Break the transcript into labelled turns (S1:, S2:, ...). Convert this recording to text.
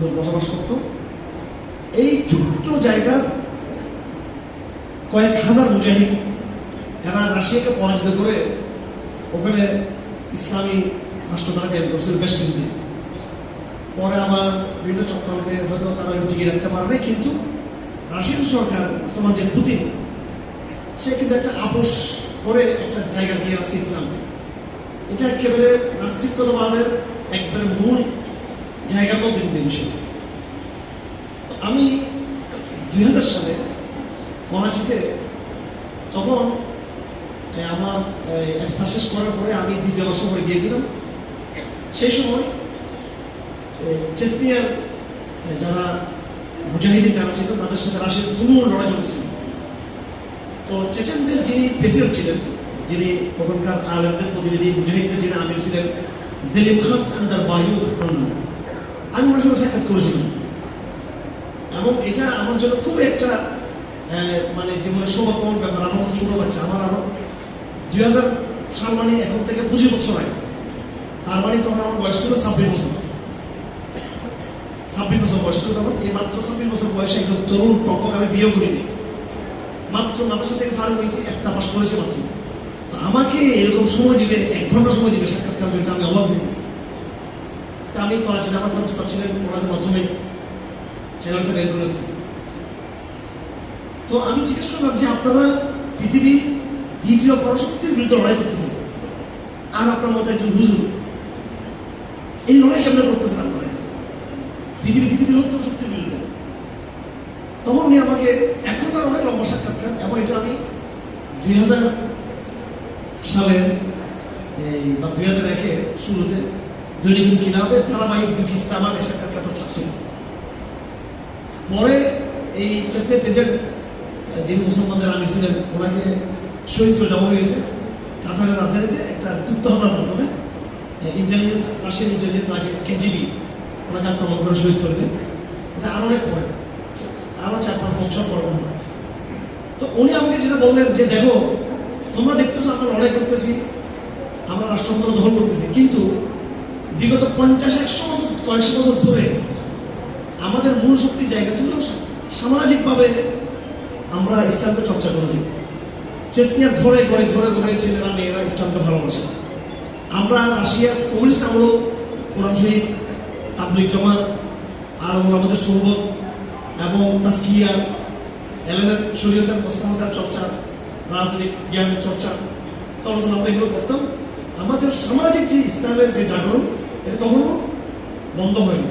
S1: লোক বসবাস করত। এই ছোট্ট জায়গার কয়েক হাজার মুজাহিদ এরা রাশিয়াকে পরাজিত করে ওখানে ইসলামী রাষ্ট্র তারা কায়েম করছিল বেশ কিছুদিন। পরে আবার বিভিন্ন চক্রান্তে হয়তো তারা টিকে রাখতে পারবে, কিন্তু রাশিয়ান সরকার তোমার যে পুতিন, সে কিন্তু একটা আপোষ করে একটা জায়গা দিয়ে রাখছে ইসলামকে। এটা একেবারে নাস্তিকতাবাদের একবারে মূল কিন্তু বিষয় আমি দুই হাজার সালে করাচিতে তখন আমার একটা শেষ করার পরে আমি দ্বিতীয় বছর গিয়েছিলাম। সেই সময় চেসনিয়ার যারা মুজাহিদিন যারা ছিল, তাদের সাথে রাশিয়ার তুমুল লড়াই চলেছিল তো চেচেনদের যিনি প্রেসিডেন্ট ছিলেন, যিনি তখনকার আলেমদের প্রতিনিধি, মুজাহিদদের যিনি আমির ছিলেন, জেলিম খান আন্দার বায়ু আমি ওনার সাথে সাক্ষাৎ করেছিলাম। এবং এটা আমার জন্য খুব একটা মানে জীবনের সৌভাগ্যময় ব্যাপার। আমার ছোট বাচ্চা, আমার আরও দুই হাজার সাল মানে এখন থেকে পঁচিশ বছর আগে। তার মানে তখন আমার বয়স ছিল ছাব্বিশ বছর। ছাব্বিশ বছর বয়স ছিল তখন। এই মাত্র ছাব্বিশ বছর বয়সে একজন তরুণ টকক আমি বিয়ে করিনি। মাত্র মাদ্রাসা থেকে ফারুক হয়েছি একটা পাস করেছে মাত্র। তো আমাকে এরকম সময় দিবে, এক ঘণ্টা সময় দিবে সাক্ষাৎকার জন্য, আমি অবাক হয়ে গেছি। তা আমি করাচিতে আমার ছাত্র ছিলেন ওনাদের মাধ্যমে চ্যানেলটা বের করেছি তো আমি জিজ্ঞেস করলাম যে আপনারা পৃথিবীর দ্বিতীয় পরাশক্তির বিরুদ্ধে লড়াই করতেছেন। আর আপনার মতো একজন হুজুর, এই লড়াই কেমন করতেছেন আপনারা? পৃথিবী দ্বিতীয় বৃহত্তম শক্তির বিরুদ্ধে। তখন উনি আমাকে এক ঘণ্টার অনেক লম্বা সাক্ষাৎকার এবং এটা আমি দুই হাজার সালের, এই, বা দুই হাজার একের শুরুতে দৈনিক কিনাবে ধারাবাহিক দুটি ইসলামার এই সাক্ষাৎকারটা ছাপছিল পরে এই চেষ্টের প্রেসিডেন্ট, যিনি মুসলমানদের আমির ছিলেন ওনাকে শহীদ করে দেওয়া হয়েছে কাতারের রাজধানীতে একটা গুপ্ত হামলার মাধ্যমে ইন্টেলিজেন্স রাশিয়ান ইন্টেলিজেন্স আগে কেজিবি ওনাকে আক্রমণ করে শহীদ করবে এটা আরও অনেক পরে, আরও চার পাঁচ বছর পর তো উনি আমাকে যেটা বললেন যে, দেখো, তোমরা দেখতেছো, আমরা লড়াই করতেছি, আমরা রাষ্ট্রক্ষমতা দখল করতেছি, কিন্তু বিগত পঞ্চাশ একশো বছর কয়েকশো বছর ধরে আমাদের মূল শক্তির জায়গা ছিল সামাজিকভাবে আমরা ইসলামকে চর্চা করেছি। চেসনিয়ার ঘরে ঘরে ঘরে ঘরে ছেলেরা মেয়েরা ইসলামকে ভালোবাসে। আমরা রাশিয়ার কমিউনিস্ট আমলও কোরআন শহীদ তাবলিক জমাত, আর আমাদের সৌরভ এবং তাস্কিয়া এলেমের শরীয়তের মোস্তামাজার চর্চা, রাজনৈতিক জ্ঞানের চর্চা তখন আমরা এগুলো করতাম। আমাদের সামাজিক যে ইসলামের যে জাগরণ এটা কখনো বন্ধ হয়নি।